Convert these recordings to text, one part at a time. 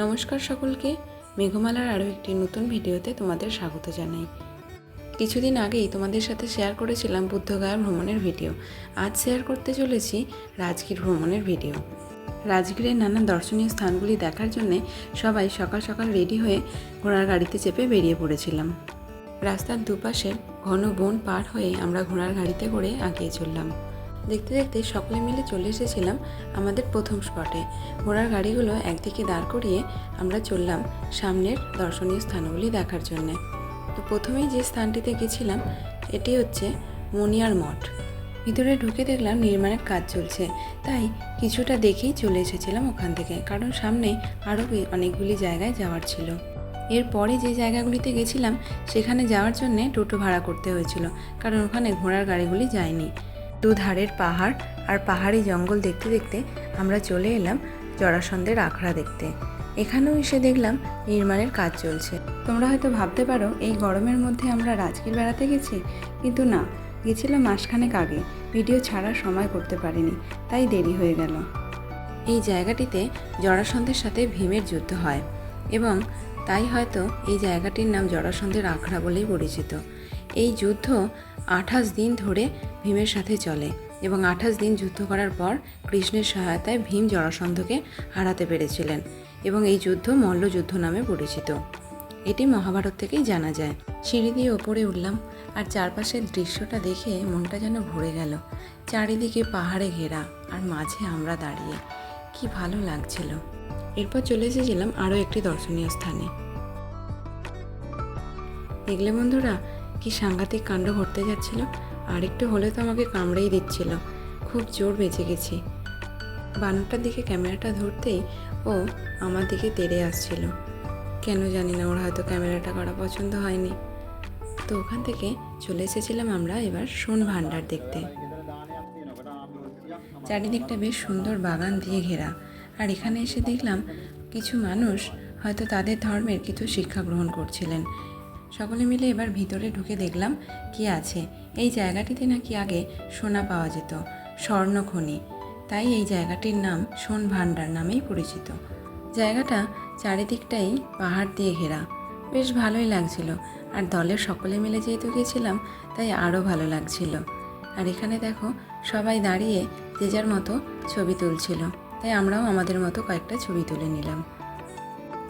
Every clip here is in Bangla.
নমস্কার সকলকে। মেঘমালার আরও একটি নতুন ভিডিওতে তোমাদের স্বাগত জানাই। কিছুদিন আগেই তোমাদের সাথে শেয়ার করেছিলাম বুদ্ধগয়া ভ্রমণের ভিডিও। আজ শেয়ার করতে চলেছি রাজগীর ভ্রমণের ভিডিও। রাজগীরের নানা দর্শনীয় স্থানগুলি দেখার জন্যে সবাই সকাল সকাল রেডি হয়ে ঘোড়ার গাড়িতে চেপে বেরিয়ে পড়েছিলাম। রাস্তার দুপাশে ঘন বন পার হয়ে আমরা ঘোড়ার গাড়িতে করে আগিয়ে চললাম। দেখতে দেখতে সকলে মিলে চলে এসেছিলাম আমাদের প্রথম স্পটে। ঘোড়ার গাড়িগুলো একদিকে দাঁড় করিয়ে আমরা চললাম সামনের দর্শনীয় স্থানগুলি দেখার জন্যে। তো প্রথমেই যে স্থানটিতে গেছিলাম, এটি হচ্ছে মনিয়ার মঠ। ভিতরে ঢুকে দেখলাম নির্মাণের কাজ চলছে, তাই কিছুটা দেখেই চলে এসেছিলাম ওখান থেকে, কারণ সামনে আরও অনেকগুলি জায়গায় যাওয়ার ছিল। এরপরে যে জায়গাগুলিতে গেছিলাম, সেখানে যাওয়ার জন্যে টোটো ভাড়া করতে হয়েছিল, কারণ ওখানে ঘোড়ার গাড়িগুলি যায়নি। দুধারের পাহাড় আর পাহাড়ি জঙ্গল দেখতে দেখতে আমরা চলে এলাম জরাসন্ধের আখড়া দেখতে। এখানেও এসে দেখলাম নির্মাণের কাজ চলছে। তোমরা হয়তো ভাবতে পারো, এই গরমের মধ্যে আমরা রাজগীর বেড়াতে গেছি? কিন্তু না, গেছিলাম মাসখানেক আগে। ভিডিও ছাড়ার সময় করতে পারিনি, তাই দেরি হয়ে গেল। এই জায়গাটিতে জরাসন্ধের সাথে ভীমের যুদ্ধ হয় এবং তাই হয়তো এই জায়গাটির নাম জরাসন্ধের আখড়া বলেই পরিচিত। এই যুদ্ধ আঠাশ দিন ধরে ভীমের সাথে চলে এবং আঠাশ দিন যুদ্ধ করার পর কৃষ্ণের সহায়তায় ভীম জরাসন্ধকে হারাতে পেরেছিলেন এবং এই যুদ্ধ মল্লযুদ্ধ নামে পরিচিত। এটি মহাভারত থেকেই জানা যায়। সিঁড়ি দিয়ে ওপরে উঠলাম আর চারপাশের দৃশ্যটা দেখে মনটা যেন ভরে গেল। চারিদিকে পাহাড়ে ঘেরা আর মাঝে আমরা দাঁড়িয়ে। কি ভালো লাগছিল। এরপর চলে এসেছিলাম আরও একটি দর্শনীয় স্থানে। দেখলে বন্ধুরা কি সাংঘাতিক কাণ্ড ঘটতে যাচ্ছিল? আর একটু হলে তো আমাকে কামড়েই দিচ্ছিল। খুব জোর বেঁচে গেছি। বানরটার দিকে ক্যামেরাটা ধরতেই ও আমার দিকে তেড়ে আসছিল। কেন জানি না, ওর হয়তো ক্যামেরাটা করা পছন্দ হয়নি। তো ওখান থেকে চলে এসেছিলাম আমরা এবার সোন ভাণ্ডার দেখতে। চারিদিকটা বেশ সুন্দর বাগান দিয়ে ঘেরা। আর এখানে এসে দেখলাম কিছু মানুষ হয়তো তাদের ধর্মের কিছু শিক্ষা গ্রহণ করছিলেন। সকলে মিলে এবার ভিতরে ঢুকে দেখলাম কি আছে। এই জায়গাটিতে নাকি আগে সোনা পাওয়া যেত স্বর্ণখনি তাই এই জায়গাটির নাম সোন ভাণ্ডার নামেই পরিচিত। জায়গাটা চারিদিকটাই পাহাড় দিয়ে ঘেরা। বেশ ভালোই লাগছিল। আর দলের সকলে মিলে যেহেতু গেছিলাম, তাই আরও ভালো লাগছিল। আর এখানে দেখো, সবাই দাঁড়িয়ে যে যার মতো ছবি তুলছিল। তাই আমরাও আমাদের মতো কয়েকটা ছবি তুলে নিলাম।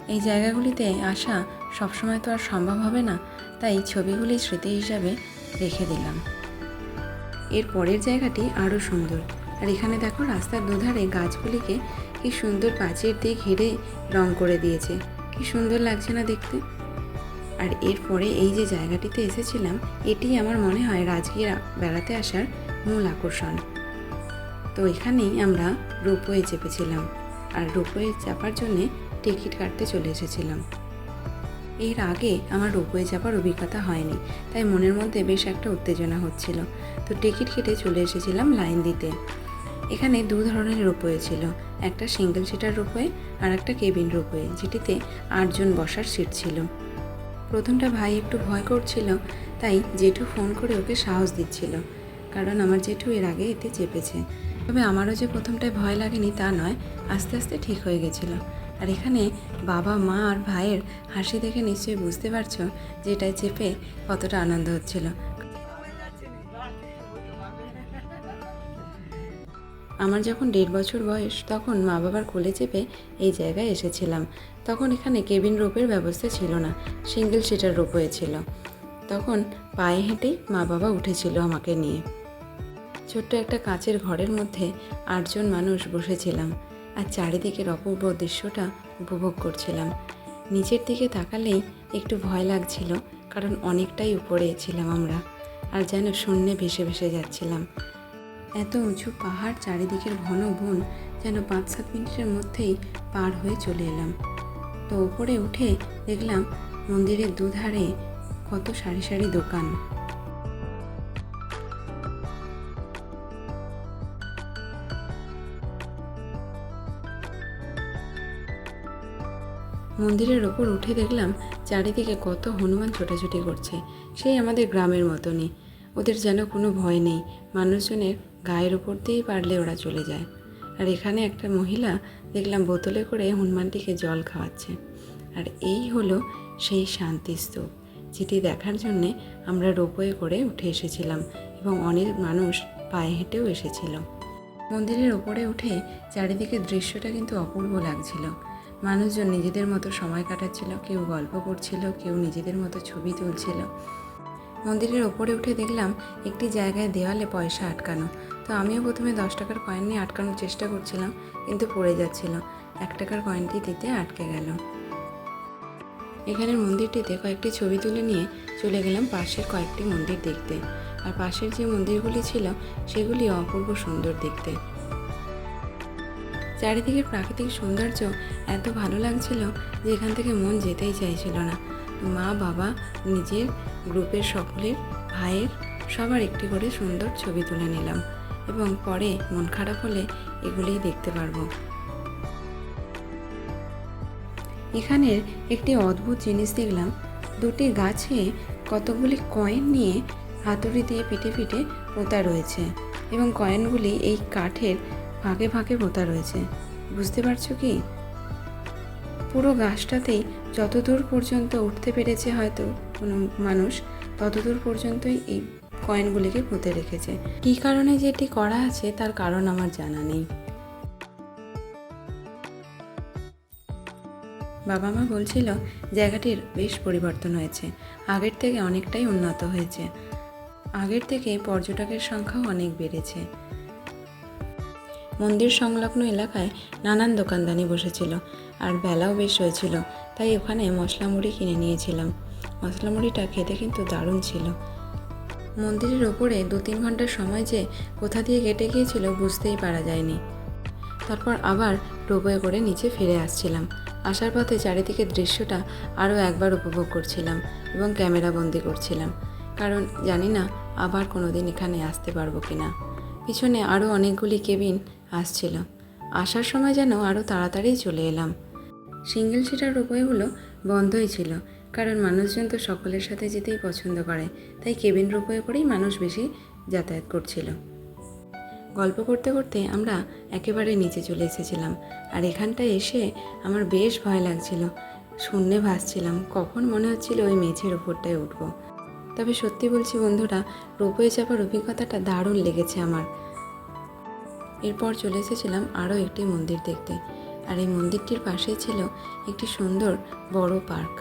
এই জায়গাগুলিতে আসা সবসময় তো আর সম্ভব হবে না, তাই ছবিগুলি স্মৃতি হিসাবে রেখে দিলাম। এর পরের জায়গাটি আরও সুন্দর। আর এখানে দেখো রাস্তার দুধারে গাছগুলিকে কি সুন্দর পাঁচির দিয়ে ঘিরে রং করে দিয়েছে। কি সুন্দর লাগছে না দেখতে। আর এরপরে এই যে জায়গাটিতে এসেছিলাম, এটি আমার মনে হয় রাজগীর বেড়াতে আসার মূল আকর্ষণ। তো এখানেই আমরা রোপওয়ে চেপেছিলাম। আর রোপওয়ে চাপার জন্যে টিকিট কাটতে চলে এসেছিলাম। এর আগে আমার রোপওয়ে চাপার অভিজ্ঞতা হয়নি, তাই মনের মধ্যে বেশ একটা উত্তেজনা হচ্ছিল। তো টিকিট কেটে চলে এসেছিলাম লাইন দিতে। এখানে দু ধরনের রোপওয়ে ছিল, একটা সিঙ্গেল সিটার রোপওয়ে আর একটা কেবিন রোপওয়ে যেটিতে আটজন বসার সিট ছিল। প্রথমটা ভাই একটু ভয় করছিল, তাই জেঠু ফোন করে ওকে সাহস দিচ্ছিল, কারণ আমার জেঠু এর আগে এতে চেপেছে। তবে আমারও যে প্রথমটায় ভয় লাগেনি তা নয়, আস্তে আস্তে ঠিক হয়ে গেছিল। আর এখানে বাবা, মা আর ভাইয়ের হাসি দেখে নিশ্চয়ই বুঝতে পারছ যে এটায় চেপে কতটা আনন্দ হচ্ছিল। আমার যখন দেড় বছর বয়স, তখন মা বাবার কোলে চেপে এই জায়গায় এসেছিলাম। তখন এখানে কেবিন রোপের ব্যবস্থা ছিল না, সিঙ্গেল সিটার রোপওয়ে ছিল তখন পায়ে হেঁটেই মা বাবা উঠেছিল আমাকে নিয়ে। ছোট্ট একটা কাঁচের ঘরের মধ্যে আটজন মানুষ বসেছিলাম। আর চারিদিকের অপূর্ব দৃশ্যটা উপভোগ করছিলাম। নিচের দিকে তাকালেই একটু ভয় লাগছিল, কারণ অনেকটাই উপরে ছিলাম আমরা, আর যেন শূন্যে ভেসে ভেসে যাচ্ছিলাম। এত উঁচু পাহাড় চারিদিকের ঘন বন যেন পাঁচ সাত মিনিটের মধ্যেই পার হয়ে চলে এলাম। তো ওপরে উঠে দেখলাম মন্দিরের দুধারে কত সারি সারি দোকান। মন্দিরের ওপর উঠে দেখলাম চারিদিকে কত হনুমান ছোটাছুটি করছে। সেই আমাদের গ্রামের মতনই। ওদের যেন কোনো ভয় নেই। মানুষজনের গায়ের ওপর দিয়েই পারলে ওরা চলে যায়। আর এখানে একটা মহিলা দেখলাম বোতলে করে হনুমানটিকে জল খাওয়াচ্ছে। আর এই হলো সেই শান্তি স্তূপ। যেটি দেখার জন্যে আমরা রোপওয়ে করে উঠে এসেছিলাম এবং অনেক মানুষ পায়ে হেঁটেও এসেছিল। মন্দিরের ওপরে উঠে চারিদিকে দৃশ্যটা কিন্তু অপূর্ব লাগছিল। মানুষজন নিজেদের মতো সময় কাটাচ্ছিল, কেউ গল্প করছিল, কেউ নিজেদের মতো ছবি তুলছিল। মন্দিরের ওপরে উঠে দেখলাম একটি জায়গায় দেওয়ালে পয়সা আটকানো। তো আমিও প্রথমে দশ টাকার কয়েন নিয়ে আটকানোর চেষ্টা করছিলাম, কিন্তু পড়ে যাচ্ছিল। এক টাকার কয়েনটি দিতে আটকে গেল। এখানের মন্দিরটিতে কয়েকটি ছবি তুলে নিয়ে চলে গেলাম পাশের কয়েকটি মন্দির দেখতে। আর পাশের যে মন্দিরগুলি ছিল, সেগুলি অপূর্ব সুন্দর দেখতে। চারিদিকের প্রাকৃতিক সৌন্দর্য এত ভালো লাগছিল যে এখান থেকে মন যেতেই চাইছিল না। মা, বাবা, নিজের গ্রুপের সকলের, ভাইয়ের সবার একটি করে সুন্দর ছবি তুলে নিলাম এবং পরে মন খারাপ হলে এগুলিই দেখতে পারব। এখানের একটি অদ্ভুত জিনিস দেখলাম। দুটি গাছে কতগুলি কয়েন নিয়ে হাতুড়ি দিয়ে পিঠে পিঠে পোতা রয়েছে এবং কয়েনগুলি এই কাঠের ফাঁকে ফাঁকে পোতা রয়েছে। বুঝতে পারছ কি? পুরো গাছটাতেই যতদূর পর্যন্ত উঠতে পেরেছে হয়তো কোনো মানুষ, ততদূর পর্যন্তই এই কয়েনগুলিকে পুঁতে রেখেছে। কী কারণে যেটি করা আছে তার কারণ আমার জানা নেই। বাবা মা বলছিল, জায়গাটির বেশ পরিবর্তন হয়েছে। আগের থেকে অনেকটাই উন্নত হয়েছে। আগের থেকে পর্যটকের সংখ্যাও অনেক বেড়েছে। মন্দির সংলগ্ন এলাকায় নানান দোকানদানি বসেছিল, আর বেলাও বেশ হয়েছিল, তাই ওখানে মশলা মুড়ি কিনে নিয়েছিলাম। মশলা মুড়িটা খেতে কিন্তু দারুণ ছিল। মন্দিরের ওপরে দু তিন ঘণ্টার সময় যে কোথা দিয়ে কেটে গিয়েছিল বুঝতেই পারা যায়নি। তারপর আবার রোবয়ে করে নিচে ফিরে আসছিলাম। আসার পথে চারিদিকের দৃশ্যটা আরও একবার উপভোগ করছিলাম এবং ক্যামেরা বন্দি করছিলাম, কারণ জানি না আবার কোনো দিন এখানে আসতে পারব কি না পিছনে আরও অনেকগুলি কেবিন আসছিল। আসার সময় যেন আরও তাড়াতাড়ি চলে এলাম। সিঙ্গেল সিটার রোপওয়েগুলো বন্ধই ছিল, কারণ মানুষজন তো সকলের সাথে যেতেই পছন্দ করে, তাই কেবিন রোপওয়ে করেই মানুষ বেশি যাতায়াত করছিল। গল্প করতে করতে আমরা একেবারে নিচে চলে এসেছিলাম, আর এখানটায় এসে আমার বেশ ভয় লাগছিল। শূন্যে ভাসছিলাম, কখন মনে হচ্ছিল ওই মেঝের ওপরটায় উঠবো। তবে সত্যি বলছি বন্ধুরা রোপওয়ে চাপার অভিজ্ঞতাটা দারুণ লেগেছে আমার। এরপর চলে এসেছিলাম আরও একটি মন্দির দেখতে। আর এই মন্দিরটির পাশেই ছিল একটি সুন্দর বড় পার্ক।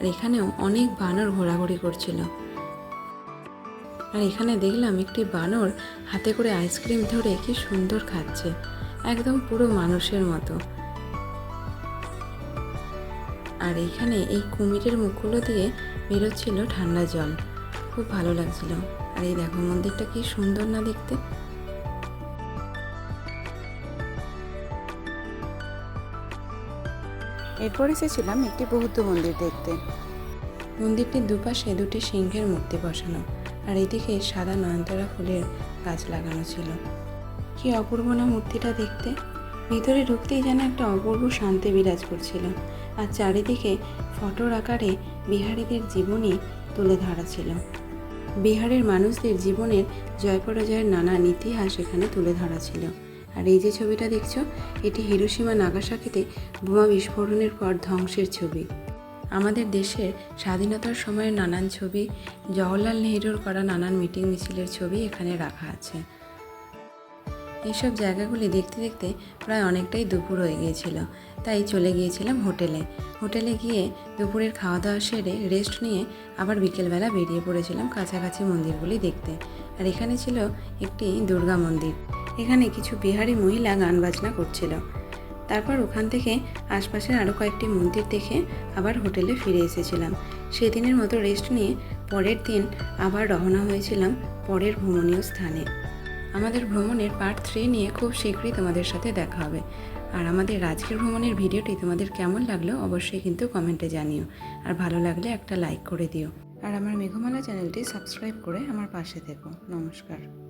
আর এখানেও অনেক বানর ঘোরাঘুরি করছিল। আর এখানে দেখলাম একটি বানর হাতে করে আইসক্রিম ধরে কি সুন্দর খাচ্ছে। একদম পুরো মানুষের মতো। আর এইখানে এই কুমিরের মুখগুলো দিয়ে বেরোচ্ছিল ঠান্ডা জল। খুব ভালো লাগছিল। আর এই দেখো মন্দিরটা কি সুন্দর না দেখতে। এরপর এসেছিলাম একটি বৌদ্ধ মন্দির দেখতে। মন্দিরটির দুপাশে দুটি সিংহের মূর্তি বসানো, আর এদিকে সাদা নয়নতারা ফুলের গাছ লাগানো ছিল। কি অপূর্ব না মূর্তিটা দেখতে! ভিতরে ঢুকতেই যেন একটা অপূর্ব শান্তি বিরাজ করছিল, আর চারিদিকে ফটোর আকারে বিহারীদের জীবনী তুলে ধরা ছিল। বিহারের মানুষদের জীবনের জয়পরাজয়ের নানান ইতিহাস এখানে তুলে ধরা ছিল। আর এই যে ছবিটা দেখছ, এটি হিরোসীমা নাগাসাকিতে বোমা বিস্ফোরণের পর ধ্বংসের ছবি। আমাদের দেশের স্বাধীনতার সময়ের নানান ছবি, জওহরলাল নেহরুর করা নানান মিটিং মিছিলের ছবি এখানে রাখা আছে। এইসব জায়গাগুলি দেখতে দেখতে প্রায় অনেকটাই দুপুর হয়ে গিয়েছিল। তাই চলে গিয়েছিলাম হোটেলে। হোটেলে গিয়ে দুপুরের খাওয়া দাওয়া সেরে রেস্ট নিয়ে আবার বিকেলবেলা বেরিয়ে পড়েছিলাম কাছাকাছি মন্দিরগুলি দেখতে। আর এখানে ছিল একটি দুর্গা মন্দির। এখানে কিছু বিহারি মহিলা গান বাজনা করছিল। তারপর ওখান থেকে আশপাশের আরও কয়েকটি মন্দির দেখে আবার হোটেলে ফিরে এসেছিলাম। সেদিনের মতো রেস্ট নিয়ে পরের দিন আবার রওনা হয়েছিলাম পরের ভ্রমণীয় স্থানে। আমাদের ভ্রমণের পার্ট থ্রি নিয়ে খুব শীঘ্রই তোমাদের সাথে দেখা হবে। আর আমাদের আজকের ভ্রমণের ভিডিওটি তোমাদের কেমন লাগল অবশ্যই কিন্তু কমেন্টে জানিও। আর ভালো লাগলে একটা লাইক করে দিও। আর আমার মেঘমালা চ্যানেলটি সাবস্ক্রাইব করে আমার পাশে থেকো। নমস্কার।